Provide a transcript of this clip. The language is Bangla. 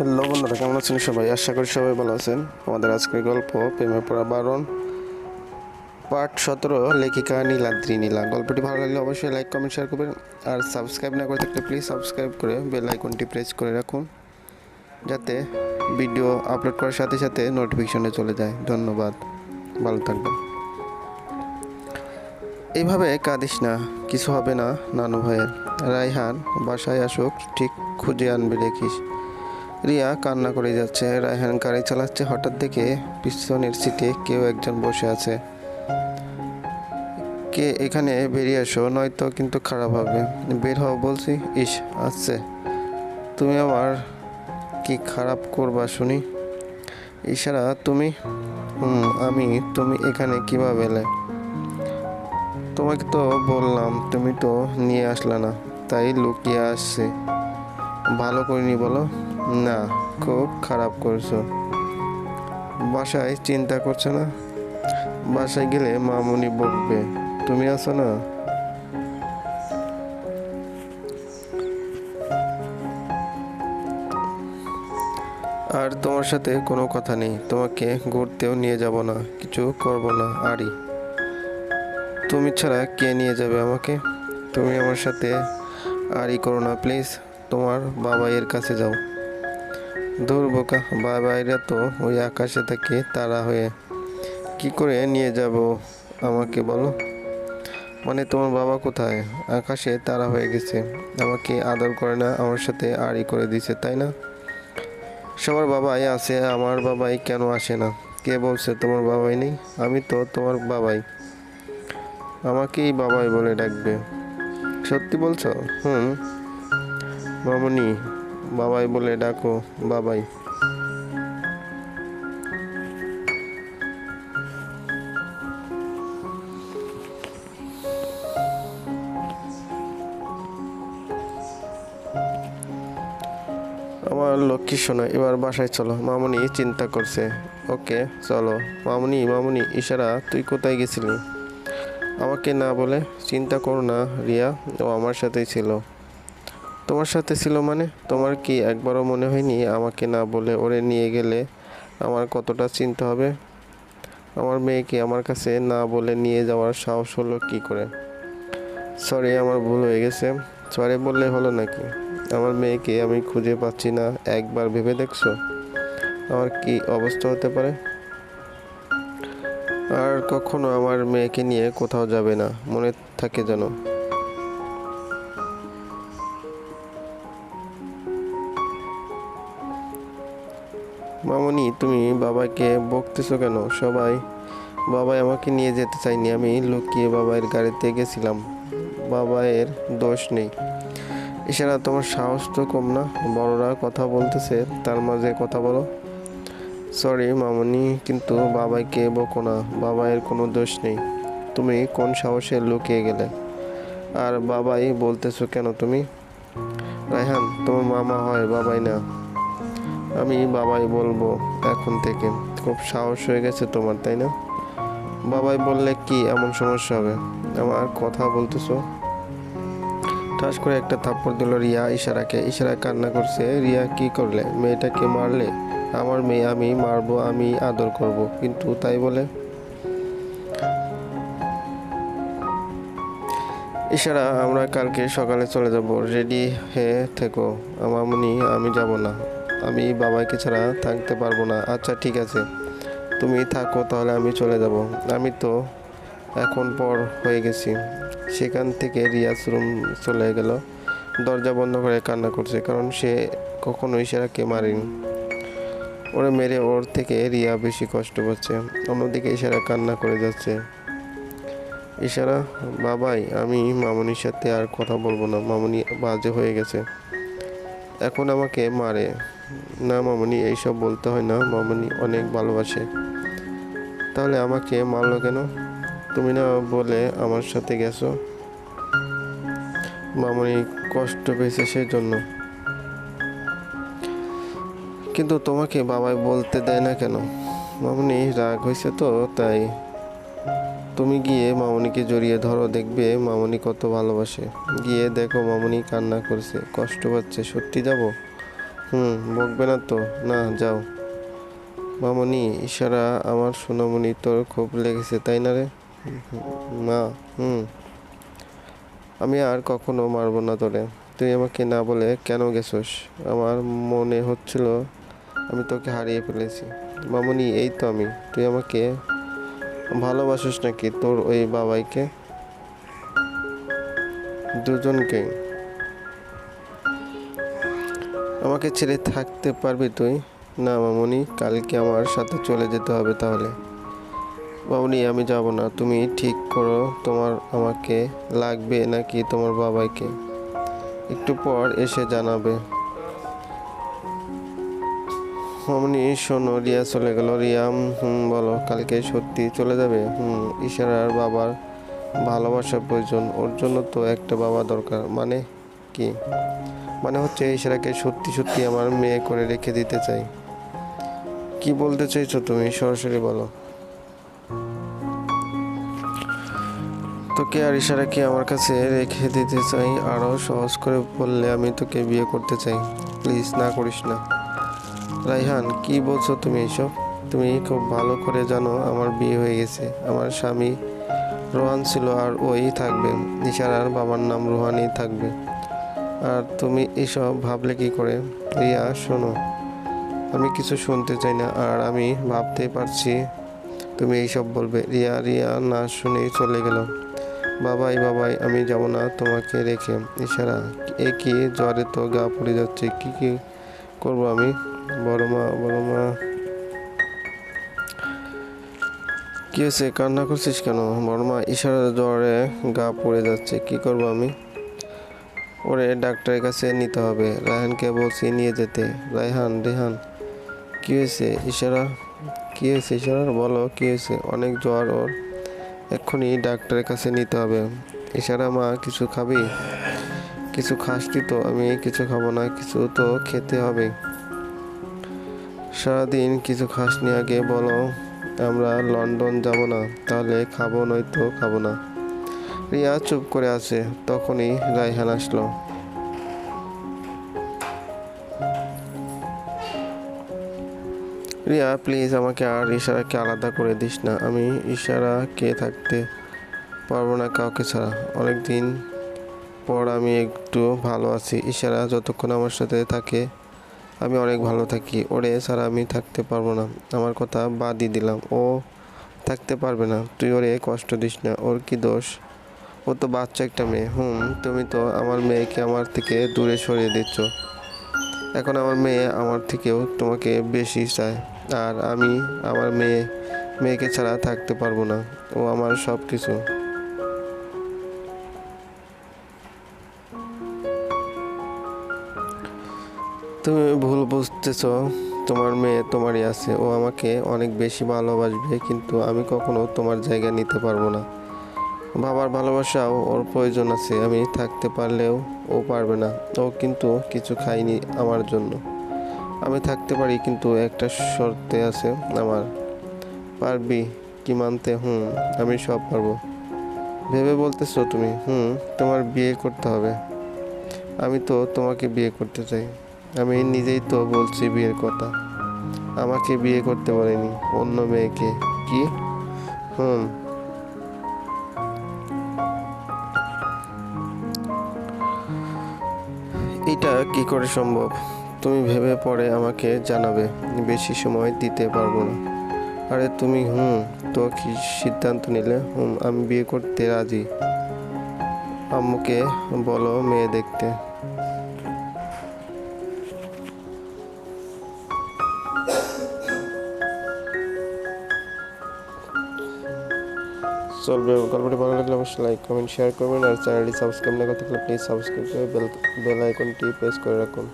হ্যালো বন্ধুরা, কেমন আছেন সবাই? আশা করি সবাই ভালো আছেন। আমাদের আজকের গল্প, প্রেমে পড়া বারণ পার্ট সতেরো, লেখিকা নীলাদ্রি নীলা। গল্পটি ভালো লাগলে অবশ্যই লাইক কমেন্ট শেয়ার করবেন। আর সাবস্ক্রাইব না করে থাকলে প্লিজ সাবস্ক্রাইব করে বেল আইকনটি প্রেস করে রাখুন, যাতে ভিডিও আপলোড করার সাথে সাথে নোটিফিকেশনে চলে যায়। ধন্যবাদ। ভালো থাকবেন। এইভাবে কাঁদিস না, কিছু হবে না নানু ভাইয়ের। রায়হান, বাসায় আসুক, ঠিক খুঁজে আনবে দেখিস। রিয়া কান্না করে যাচ্ছে। রায়হান গাড়ি চালাচ্ছে, হঠাৎ দেখে পিছনের সিটে কেউ একজন বসে আছে। কে এখানে বেরিয়ে আসো নয়তো কিন্তু খারাপ হবে। বের হও, বলছি। ইস, আসছে। তুমি আবার কি খারাপ করবা শুনি? ইশারা, তুমি? হুম, আমি, তুমি এখানে কীভাবে এলে? তোমাকে তো বললাম, তুমি তো নিয়ে আসলে না, তাই লুকিয়ে আসছে। ভালো করিনি বলো। না, খুব খারাপ করছ। বাসায় চিন্তা করছ না? বাসায় গেলে মামুনি বকবে। তুমি আছো না? আর তোমার সাথে কোনো কথা নেই। তোমাকে ঘুরতেও নিয়ে যাব না, কিছু করব না আরই তুমি ছাড়া কে নিয়ে যাবে আমাকে? তুমি আমার সাথে আরই করো না, প্লিজ। তোমার বাবা এর কাছে যাও। দূর বোকা, বাবাইরা তো ওই আকাশে থাকে তারা হয়ে কি করে নিয়ে যাব আমাকে বলো? মানে তোমার বাবা কোথায়? আকাশে তারা হয়ে গেছে। আমাকে আদর করে না, আমার সাথে আড়ি করে দিছে, তাই না? সবার বাবাই আছে, আমার বাবাই কেন আসে না? কে বলছে তোমার বাবাই নেই? আমি তো তোমার বাবাই। আমাকেই বাবাই বলে ডাকবে। সত্যি বলছো? হুম। মামনি বাবাই বলে ডাকো, বাবাই। আমার লক্ষ্মী শোনা, এবার বাসায় চলো। মামনি চিন্তা করছে। ওকে, চলো। মামনি মামনি, ইশারা, তুই কোথায় গেছিলি? আমাকে না বলে চিন্তা করো না, রিয়া। ও আমার সাথেই ছিল। তোমার সাথে ছিল মানে? তোমার কি একবারও মনে হয়নি আমাকে না বলে ওরে নিয়ে গেলে আমার কতটা চিন্তা হবে? আমার মেয়েকে আমার কাছে না বলে নিয়ে যাওয়ার সাহস হলো কি করে? সরি আমার ভুল হয়ে গেছে। সরি বললে হলো নাকি? আমার মেয়েকে আমি খুঁজে পাচ্ছি না, একবার ভেবে দেখছ? আমার কি অবস্থা হতে পারে? আর কখনো আমার মেয়েকে নিয়ে কোথাও যাবে না, মনে থাকে যেন। মামনি, তুমি বাবাকে বকতেছো কেন? সবাই, বাবাই আমাকে নিয়ে যেতে চাইনি আমি লুকিয়ে বাবাইয়ের গাড়িতে গেছিলাম। বাবাইয়ের দোষ নেই। এছাড়া তোমার সাহস তো কম না? বড়রা কথা বলতেছে, তার মাঝে কথা বলো। সরি মামনি, কিন্তু বাবাইকে বকো না। বাবাইয়ের কোনো দোষ নেই। তুমি কোন সাহসে লুকিয়ে গেলে? আর বাবাই বলতেছো কেন তুমি? রায়হান, তোমার মামা হয়, বাবাই না। আমি বাবাই বলব, এখন থেকে খুব সাহস হয়ে গেছে তোমার, তাই না? বাবাই বললে কি এমন সমস্যা হবে? আমার কথা বলতেছো? ঠাস করে একটা থাপ্পড় দিল রিয়া ইশারাকে। ইশারা কান্না করছে, রিয়া, কি করলে? মেয়েটাকে মারলে? আমার মেয়ে আমি মারবো, আমি আদর করব। কিন্তু তাই বলে। ইশারা, আমরা কালকে সকালে চলে যাব। রেডি হয়ে থেকো। মামনি আমি যাব না। আমি বাবাকে ছাড়া থাকতে পারব না। আচ্ছা ঠিক আছে। তুমি থাকো, তাহলে আমি চলে যাব। আমি তো এখন পর হয়ে গেছি। সেখান থেকে রিয়াজ রুম চলে গেল। দরজা বন্ধ করে কান্না করছে, কারণ সে কখনোই সেরাকে মারেনি। ওরে মেরে ওর থেকে রিয়া বেশি কষ্ট পাচ্ছে। অন্যদিকে ইশারা কান্না করে যাচ্ছে। ইশারা, বাবাই, আমি মামনির সাথে আর কথা বলব না। মামনি বাজে হয়ে গেছে। এখন আমাকে মারে। না মামনি, এইসব বলতে হয় না। মামনি অনেক ভালোবাসে। তাহলে আমাকে মারলো কেন? তুমি না বলে আমার সাথে গেছো? মামনি কষ্ট পেয়েছে সেজন্য। কিন্তু তোমাকে বাবাই বলতে দেয় না কেন? মামনি রাগ হয়েছে তো, তাই তুমি গিয়ে মামনিকে জড়িয়ে ধরো, দেখবে মামনি কত ভালোবাসে। গিয়ে দেখো মামনি কান্না করছে, কষ্ট পাচ্ছে, সত্যি যাব? হুম, বকবে না তো। না, যাও। মামনি, ইশারা, আমার সোনামণি তোর খুব লেগেছে, তাই না রে? না হুম। আমি আর কখনো মারবো না তোরে। তুই আমাকে না বলে কেন গেছোস? আমার মনে হচ্ছিল আমি তোকে হারিয়ে ফেলেছি। মামনি, এই তো আমি। তুই আমাকে ভালোবাসিস নাকি তোর ওই বাবাইকে? দুজনকে আমাকে ছেড়ে থাকতে পারবি তুই? না মামনি, কালকে আমার সাথে চলে যেতে হবে তাহলে। মামনি, আমি যাব না। তুমি ঠিক করো, তোমার আমাকে লাগবে নাকি তোমার বাবাইকে? একটু পর এসে জানাবে। মামনি, শোনো, রিয়া চলে গেল। রিয়া, হুম, বলো, কালকে সত্যি চলে যাবে? হুম, ইশারার বাবার ভালোবাসা প্রয়োজন। ওর জন্য তো একটা বাবা দরকার। মানে কি? মানে হচ্ছে ইশারাকে সত্যি সত্যি আমার মেয়ে করে রেখে দিতে চাই। কি বলতে চাইছো তুমি? সরাসরি বলো। তোকে আর ইশারাকে আমার কাছে রেখে দিতে চাই আরও সহজ করে বললে আমি তোকে বিয়ে করতে চাই। প্লিজ, না করিস না। রাইহান, কি বলছো তুমি এসব? তুমি খুব ভালো করে জানো আমার বিয়ে হয়ে গেছে। আমার স্বামী রোহান ছিল আর ওই থাকবে। ইশারার বাবার নাম রোহানই থাকবে। আর তুমি এসব ভাবলে কি করে? রিয়া, শোনো, আমি কিছু শুনতে চাই না, আর আমি ভাবতে পারছি তুমি এইসব বলবে। রিয়া রিয়া, না শুনেই চলে গেল। বাবাই বাবাই, আমি যাব না তোমাকে রেখে। ইশারা, এ কি জ্বরে তো গা পড়ে যাচ্ছে, কি কি করব আমি? বড় মা বড় মা। কি হয়েছে? কান্না করছিস কেন? বড় মা ইশারা জ্বরে গা পড়ে যাচ্ছে, কি করব আমি? ওরে ডাক্তারের কাছে নিতে হবে। রায়হানকে বলছি নিয়ে যেতে। রায়হান, রেহান, কী হয়েছে? ইশারা, কী হয়েছে ইশারা? বলো, কী হয়েছে? অনেক জ্বর ওর। এক্ষুনি ডাক্তারের কাছে নিতে হবে। ইশারা, মা, কিছু খাবি? কিছু খাসটি তো, আমি কিছু খাব না, কিছু তো খেতে হবে। সারাদিন কিছু খাসনি আগে, বলো, আমরা লন্ডন যাব না, তাহলে খাব নয়তো খাব না। রিয়া চুপ করে আছে। তখনই রায়হান আসলো। রিয়া, প্লিজ আমাকে আর ইশারাকে আলাদা করে দিস না। আমি ইশারাকে থাকতে পারব না কাউকে ছাড়া। অনেক দিন পর আমি একটু ভালো আছি। ইশারা যতক্ষণ আমার সাথে থাকে, আমি অনেক ভালো থাকি। ওরে ছাড়া আমি থাকতে পারব না। আমার কথা বাদই দিলাম। ও থাকতে পারবে না। তুই ওরে কষ্ট দিস না। ওর কি দোষ? ও তো বাচ্চা একটা মেয়ে। হুম, তুমি তো আমার মেয়েকে আমার থেকে দূরে সরিয়ে দিচ্ছ। এখন আমার মেয়ে আমার থেকেও তোমাকে বেশি চায়। আর আমি আমার মেয়ে, মেয়েকে ছাড়া থাকতে পারব না। ও আমার সব কিছু তুমি ভুল বুঝতেছ, তোমার মেয়ে তোমারই আছে। ও আমাকে অনেক বেশি ভালোবাসবে, কিন্তু আমি কখনো তোমার জায়গা নিতে পারব না। বাবার ভালোবাসাও ওর প্রয়োজন আছে, আমি থাকতে পারলেও ও পারবে না। ও কিন্তু কিছু খায়নি আমার জন্য। আমি থাকতে পারি কিন্তু একটা শর্তে আছে আমার। পারবি কি মানতে? হুম, আমি সব পারব। ভেবে বলতেছো তুমি? হুম, তোমার বিয়ে করতে হবে। আমি তো তোমাকে বিয়ে করতে চাই। আমি নিজেই তো বলছি বিয়ের কথা। আমাকে বিয়ে করতে বলেনি। অন্য মেয়েকে। কি? হুম কি করে সম্ভব? তুমি ভেবে পরে আমাকে জানাবে, বেশি সময় দিতে পারব না। আরে তুমি, হুম, তো কি সিদ্ধান্ত নিলে? হুম, আমি বিয়ে করতে রাজি। আম্মুকে বলো মেয়ে দেখতে। চলবে, গল্পটি ভালো লাগলে অবশ্যই লাইক কমেন্ট শেয়ার করবেন। আর চ্যানেলটি সাবস্ক্রাইব না করতে প্লিজ সাবস্ক্রাইব করে বেল বেল আইকনটি প্রেস করে রাখুন।